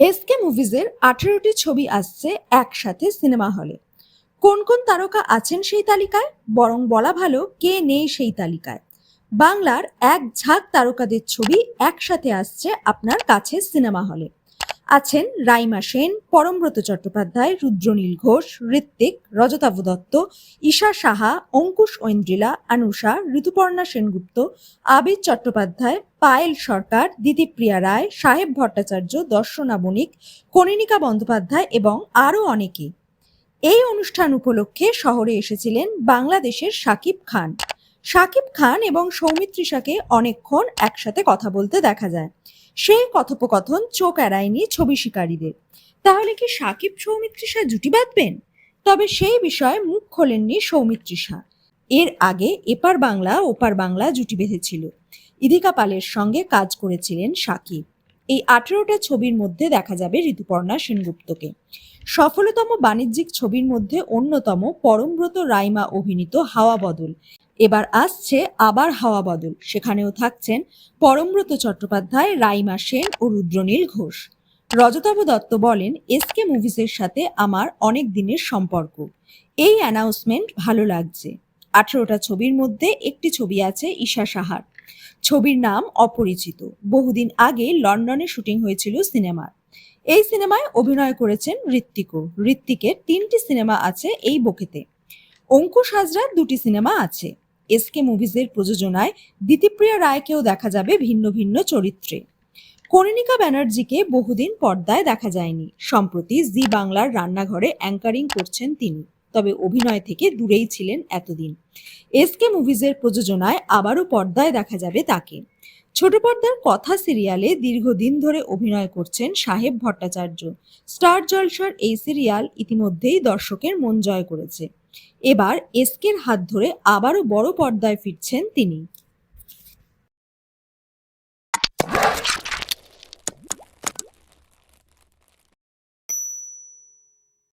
SK মুভিজের আঠেরোটি ছবি আসছে একসাথে সিনেমা হলে। কোন কোন তারকা আছেন সেই তালিকায়? বরং বলা ভালো, কে নেই সেই তালিকায়? বাংলার এক ঝাঁক তারকাদের ছবি একসাথে আসছে আপনার কাছে সিনেমা হলে। আছেন রাইমা সেন, পরমব্রত চট্টোপাধ্যায়, রুদ্রনীল ঘোষ, ঋত্বিক, রজতাভ দত্ত, ঈশা সাহা, অঙ্কুশ ঐন্দ্রিলা, আনুষা, ঋতুপর্ণা সেনগুপ্ত, আবির চট্টোপাধ্যায়, পায়েল সরকার, দিতিপ্রিয়া রায়, সাহেব ভট্টাচার্য, দর্শনা বণিক কনিনিকা বন্দ্যোপাধ্যায় এবং আরও অনেকে। এই অনুষ্ঠান উপলক্ষে শহরে এসেছিলেন বাংলাদেশের সাকিব খান। সাকিব খান এবং সৌমিত্রিষাকে অনেকক্ষণ একসাথে কথা বলতে দেখা যায়। সেই কথোপকথন চোখ এড়ায়নি ছবি শিকারীদের। তাহলে কি সাকিব সৌমিত্রিষা জুটি বাঁধবেন? তবে সেই বিষয়ে মুখ খোলেননি সৌমিত্রিষা এর আগে এপার বাংলা, ওপার বাংলা জুটি বেঁধেছিল। ইদিকা পালের সঙ্গে কাজ করেছিলেন সাকিব। এই আঠেরোটা ছবির মধ্যে দেখা যাবে ঋতুপর্ণা সেনগুপ্তকে। সফলতম বাণিজ্যিক ছবির মধ্যে অন্যতম পরমব্রত রাইমা অভিনীত হাওয়া বদল। এবার আসছে আবার হাওয়া বদল। সেখানেও থাকছেন পরমব্রত চট্টোপাধ্যায়, রাইমা সেন ও রুদ্রনীল ঘোষ। রজতাভ দত্ত বলেন এসকে মুভিসের সাথে আমার অনেক দিনের সম্পর্ক। এই অ্যানাউন্সমেন্ট ভালো লাগছে। আঠেরোটা ছবির মধ্যে একটি ছবি আছে ঈশা সাহার। ছবির নাম অপরিচিত। বহুদিন আগে লন্ডনে শুটিং হয়েছিল সিনেমার এই সিনেমায় অভিনয় করেছেন ঋত্বিকও ঋত্বিকের তিনটি সিনেমা আছে এই বকেতে। অঙ্কুশ হাজরার দুটি সিনেমা আছে। এসকে মুভিজের প্রযোজনায় দিতিপ্রিয়া রায়কেও দেখা যাবে ভিন্ন ভিন্ন চরিত্রে। কনিনিকা ব্যানার্জিকে বহুদিন পর্দায় দেখা যায়নি। সম্প্রতি জি বাংলার রান্নাঘরে অ্যাঙ্কারিং করছেন তিনি। তবে অভিনয় থেকে দূরেই ছিলেন এতদিন। এসকে মুভিজের প্রযোজনায় আবারও পর্দায় দেখা যাবে তাকে। ছোট পর্দার কথা সিরিয়ালে দীর্ঘদিন ধরে অভিনয় করছেন সাহেব ভট্টাচার্য। স্টার জলসার এই সিরিয়াল ইতিমধ্যেই দর্শকের মন জয় করেছে। এবার এসকের হাত ধরে আবারও বড় পর্দায় ফিরছেন তিনি।